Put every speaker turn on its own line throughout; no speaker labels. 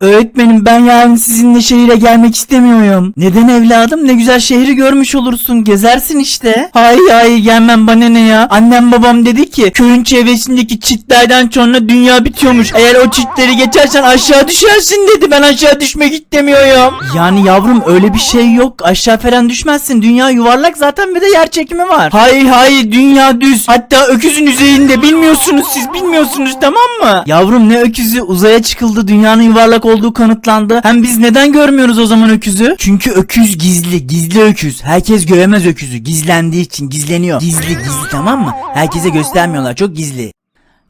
Öğretmenim ben yarın sizinle şehire gelmek istemiyorum. Neden evladım? Ne güzel şehri görmüş olursun. Gezersin işte. Hayır hayır gelmem bana ne ya. Annem babam dedi ki köyün çevresindeki çitlerden sonra dünya bitiyormuş. Eğer o çitleri geçersen aşağı düşersin dedi. Ben aşağı düşmek istemiyorum. Yani yavrum öyle bir şey yok. Aşağı falan düşmezsin. Dünya yuvarlak zaten bir de yer çekimi var. Hayır hayır dünya düz. Hatta öküzün üzerinde bilmiyorsunuz siz bilmiyorsunuz tamam mı? Yavrum ne öküzü uzaya çıkıldı dünyanın yuvarlak olduğu kanıtlandı. Hem biz neden görmüyoruz o zaman öküzü? Çünkü öküz gizli gizli öküz. Herkes göremez öküzü gizlendiği için gizleniyor. Gizli gizli tamam mı? Herkese göstermiyorlar çok gizli.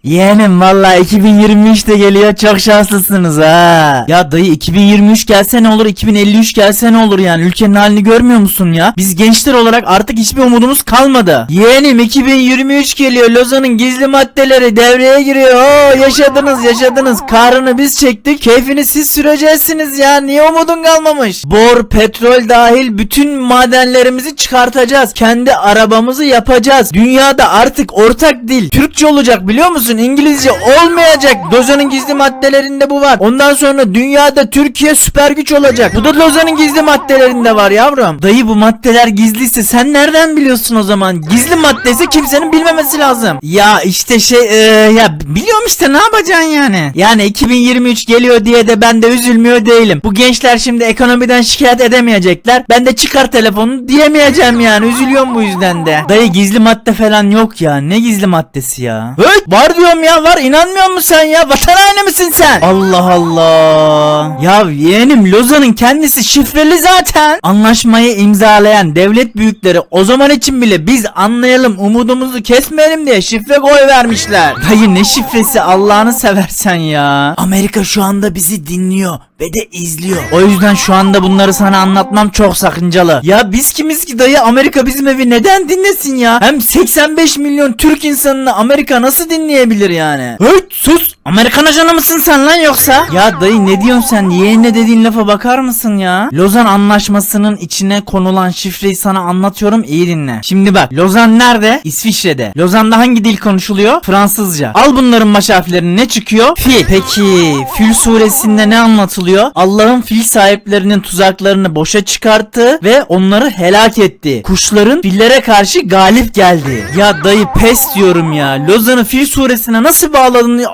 Yeğenim valla 2023 de geliyor çok şanslısınız ha. Ya dayı 2023 gelse ne olur 2053 gelse ne olur yani ülkenin halini görmüyor musun ya? Biz gençler olarak artık hiçbir umudumuz kalmadı. Yeğenim 2023 geliyor Lozan'ın gizli maddeleri devreye giriyor. Oo yaşadınız yaşadınız karını biz çektik keyfini siz süreceksiniz ya niye umudun kalmamış? Bor petrol dahil bütün madenlerimizi çıkartacağız. Kendi arabamızı yapacağız. Dünyada artık ortak dil Türkçe olacak biliyor musun? İngilizce olmayacak. Lozan'ın gizli maddelerinde bu var. Ondan sonra dünyada Türkiye süper güç olacak. Bu da Lozan'ın gizli maddelerinde var yavrum. Dayı bu maddeler gizliyse sen nereden biliyorsun o zaman? Gizli maddesi kimsenin bilmemesi lazım. Ya işte şey e, ya biliyorum işte ne yapacaksın yani? Yani 2023 geliyor diye de ben de üzülmüyor değilim. Bu gençler şimdi ekonomiden şikayet edemeyecekler. Ben de çıkar telefonu diyemeyeceğim yani. Üzülüyorum bu yüzden de. Dayı gizli madde falan yok ya. Ne gizli maddesi ya? Hey, var diyorum ya var. İnanmıyor musun sen ya? Vatan haini misin sen? Allah Allah. Ya yeğenim Lozan'ın kendisi şifreli zaten. Anlaşmayı imzalayan devlet büyükleri o zaman için bile biz anlayalım umudumuzu kesmeyelim diye şifre koy vermişler. Dayı ne şifresi Allah'ını seversen ya. Amerika şu anda bizi dinliyor ve de izliyor. O yüzden şu anda bunları sana anlatmam çok sakıncalı. Ya biz kimiz ki dayı Amerika bizim evi neden dinlesin ya? Hem 85 milyon Türk insanını Amerika nasıl dinleyebilir yani? Hey sus! Amerikan ajanı mısın sen lan yoksa? Ya dayı ne diyorsun sen? Yeğenine dediğin lafa bakar mısın ya? Lozan anlaşmasının içine konulan şifreyi sana anlatıyorum iyi dinle. Şimdi bak Lozan nerede? İsviçre'de. Lozan'da hangi dil konuşuluyor? Fransızca. Al bunların baş harflerini ne çıkıyor? Fil. Peki Fil suresinde ne anlatılıyor? Allah'ın fil sahiplerinin tuzaklarını boşa çıkarttı ve onları helak etti. Kuşların fillere karşı galip geldi. Ya dayı pes diyorum ya. Lozan'ı fil suresine nasıl bağladın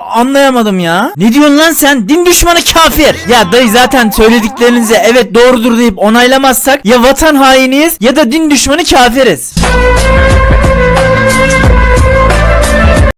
anlayamadım ya. Ne diyorsun lan sen? Din düşmanı kafir. Ya dayı zaten söylediklerinize evet doğrudur deyip onaylamazsak ya vatan hainiyiz ya da din düşmanı kafiriz.